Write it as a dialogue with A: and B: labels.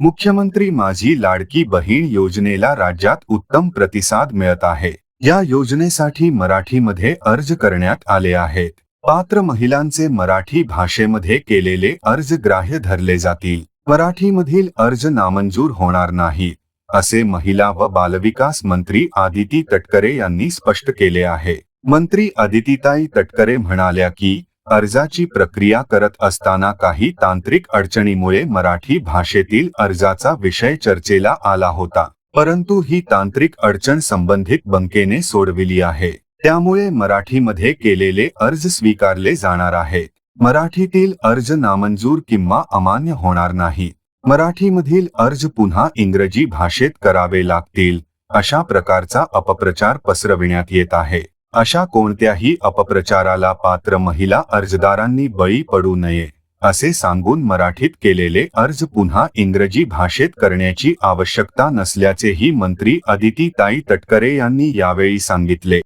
A: मुख्यमंत्री माझी लाडकी बहीण योजनेला राज्यात उत्तम प्रतिसाद मिळत आहे. या योजनेसाठी मराठीमध्ये अर्ज करण्यात आले आहेत. पात्र महिलांचे मराठी भाषेमध्ये केलेले अर्ज ग्राह्य धरले जातील. मराठीमधील अर्ज नामंजूर होणार नाही असे महिला व बालविकास मंत्री आदिती तटकरे यांनी स्पष्ट केले आहे. मंत्री आदितीताई तटकरे म्हणाल्या की अर्जाची प्रक्रिया करत असताना काही तांत्रिक अडचणीमुळे मराठी भाषेतील अर्जाचा विषय चर्चेला आला होता. परंतु ही तांत्रिक अडचण संबंधित बँकेने सोडविली आहे. त्यामुळे मराठीमध्ये केलेले अर्ज स्वीकारले जाणार आहेत. मराठीतील अर्ज नामंजूर किंवा अमान्य होणार नाही. मराठीमधील अर्ज पुन्हा इंग्रजी भाषेत करावे लागतील अशा प्रकारचा अपप्रचार पसरविण्यात येत आहे. अशा कोणत्याही अपप्रचाराला पात्र महिला अर्जदारांनी बळी पडू नये असे सांगून मराठीत केलेले अर्ज पुन्हा इंग्रजी भाषेत करण्याची आवश्यकता नसल्याचेही मंत्री अदिती ताई तटकरे यांनी यावेळी सांगितले.